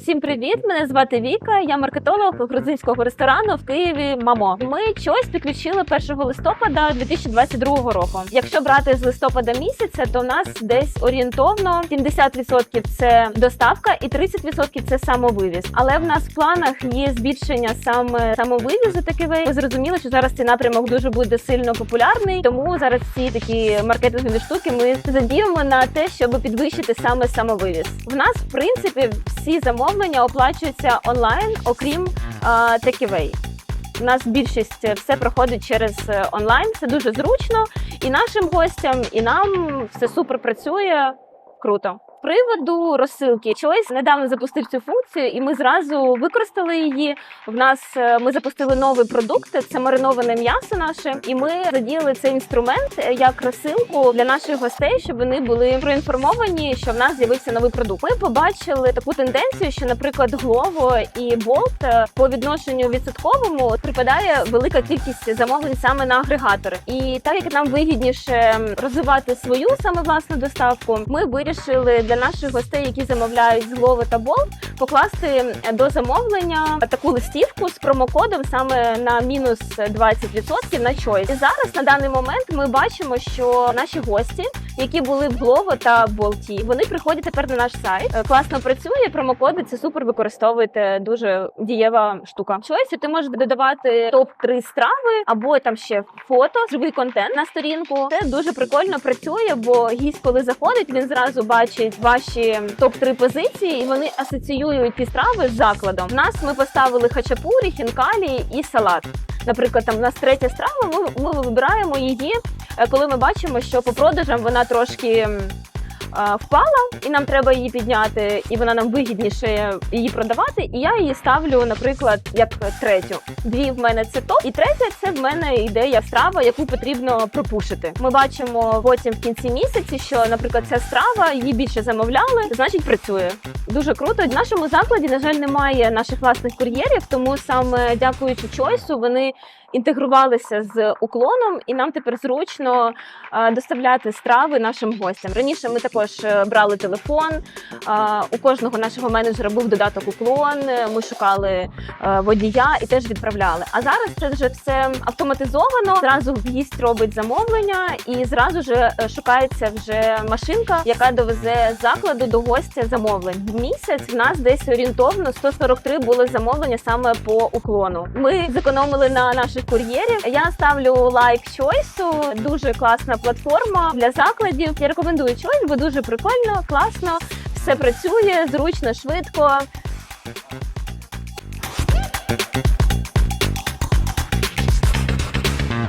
Всім привіт! Мене звати Віка. Я маркетолог грузинського ресторану в Києві. Мамо. Ми щось підключили 1 листопада 2022 року. Якщо брати з листопада місяця, то в нас десь орієнтовно 70% це доставка і 30% це самовивіз. Але в нас в планах є збільшення саме самовивізу. Такий ми зрозуміли, що зараз цей напрямок дуже буде сильно популярний. Тому зараз всі такі маркетингові штуки ми задіємо на те, щоб підвищити саме самовивіз. В нас в принципі всі замовлення оплачуються онлайн, окрім теківей. У нас більшість е, все проходить через е, онлайн. Це дуже зручно і нашим гостям, і нам все супер працює. Круто. Приводу розсилки Choice недавно запустив цю функцію, і ми зразу використали її. В нас е, ми запустили новий продукт. Це мариноване м'ясо наше, і ми задіяли цей інструмент е, як розсилку для наших гостей, щоб вони були проінформовані, що в нас з'явився новий продукт. Ми побачили таку тенденцію, що, наприклад, Glovo і Bolt е, по відношенню відсотковому припадає велика кількість замовлень саме на агрегатори. І так як нам вигідніше розвивати свою саме власну доставку, ми вирішили для наших гостей, які замовляють з Glovo та бол, покласти до замовлення таку листівку з промокодом саме на мінус 20% на Choice. І зараз на даний момент ми бачимо, що наші гості, які були в Glovo та Bolt, вони приходять тепер на наш сайт. Е, Класно працює. Промокоди це супер використовуєте. Дуже дієва штука. В Choice ти можеш додавати топ 3 страви або там ще фото, живий контент на сторінку. Це дуже прикольно працює, бо гість, коли заходить, він зразу бачить ваші топ 3 позиції, і вони асоціюють ті страви з закладом. В нас ми поставили хачапурі, хінкалі і салат. Наприклад, там у нас третя страва. Ми, ми вибираємо її, коли ми бачимо, що по продажам вона трошки. е, Впала, і нам треба її підняти, і вона нам вигідніше її продавати. І я її ставлю, наприклад, як третю. Дві в мене це топ, і третя це в мене ідея страва, яку потрібно пропушити. Ми бачимо потім в кінці місяці, що, наприклад, ця страва її більше замовляли, значить працює. Дуже круто. В нашому закладі, на жаль, немає наших власних кур'єрів, тому саме дякуючи Чойсу, вони інтегрувалися з уклоном, і нам тепер зручно доставляти страви нашим гостям. Раніше ми також е, брали телефон. У кожного нашого менеджера був додаток уклон. е, Ми шукали е, водія і теж відправляли. А зараз це вже все автоматизовано. Зразу гість робить замовлення, і зразу ж шукається вже машинка, яка довезе з закладу до гостя замовлень. Місяць в нас десь орієнтовно 143 були замовлення саме по уклону. Ми зекономили на наших кур'єрів. Я ставлю лайк Чойсу. Дуже класна платформа для закладів. Я рекомендую Choice, бо дуже прикольно, класно, все працює, зручно, швидко.